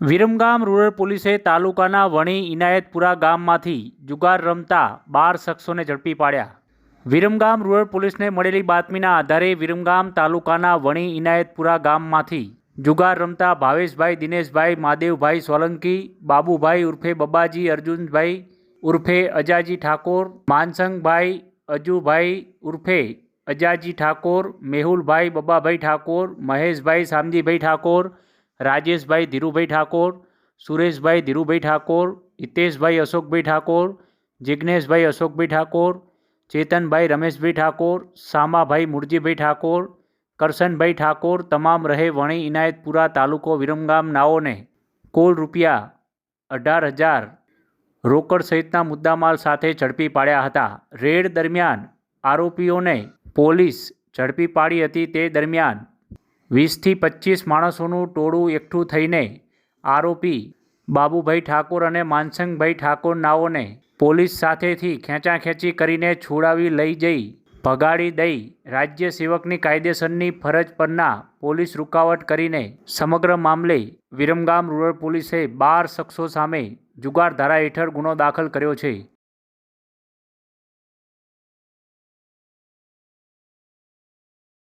Viramgam rural પોલીસે તાલુકાના વણી ઇનાયતપુરા ગામમાંથી જુગાર રમતા બાર શખ્સોને ઝડપી પાડ્યા. વિરમગામ રૂરલ પોલીસને મળેલી બાતમીના આધારે વિરમગામ તાલુકાના વણી ઇનાયતપુરા ગામમાંથી જુગાર રમતા ભાવેશભાઈ, દિનેશભાઈ માદેવભાઈ સોલંકી, બાબુભાઈ ઉર્ફે બબાજી, અર્જુનભાઈ ઉર્ફે અજાજી ઠાકોર, માનસંગભાઈ, અજુભાઈ ઉર્ફે અજાજી ઠાકોર, મેહુલભાઈ, બબાભાઈ ઠાકોર, મહેશભાઈ, શામજીભાઈ ઠાકોર રાજેશભાઈ ધીરુભાઈ ઠાકોર, સુરેશભાઈ ધીરુભાઈ ઠાકોર, હિતેશભાઈ અશોકભાઈ ઠાકોર જિજ્ઞેશભાઈ અશોકભાઈ ઠાકોર, ચેતનભાઈ રમેશભાઈ ઠાકોર, સામાભાઈ મુરજીભાઈ ઠાકોર, કરશનભાઈ ઠાકોર, તમામ રહે વણી ઇનાયતપુરા તાલુકો વિરમગામ નાઓને કુલ રૂપિયા અઢાર હજાર રોકડ સહિતના મુદ્દામાલ સાથે ઝડપી પાડ્યા હતા. રેડ દરમિયાન આરોપીઓને પોલીસ ઝડપી પાડી હતી તે દરમિયાન વીસથી પચીસ માણસોનું ટોળું એકઠું થઈને આરોપી બાબુભાઈ ઠાકોર અને માનસંગભાઈ ઠાકોર નાઓને પોલીસ સાથેથી ખેંચાખેંચી કરીને છોડાવી લઈ જઈ, ભગાડી દઈ રાજ્ય સેવકની કાયદેસરની ફરજ પરના પોલીસ રૂકાવટ કરીને સમગ્ર મામલે વિરમગામ રૂરલ પોલીસે બાર શખ્સો સામે જુગાર ધારા હેઠળ ગુનો દાખલ કર્યો છે.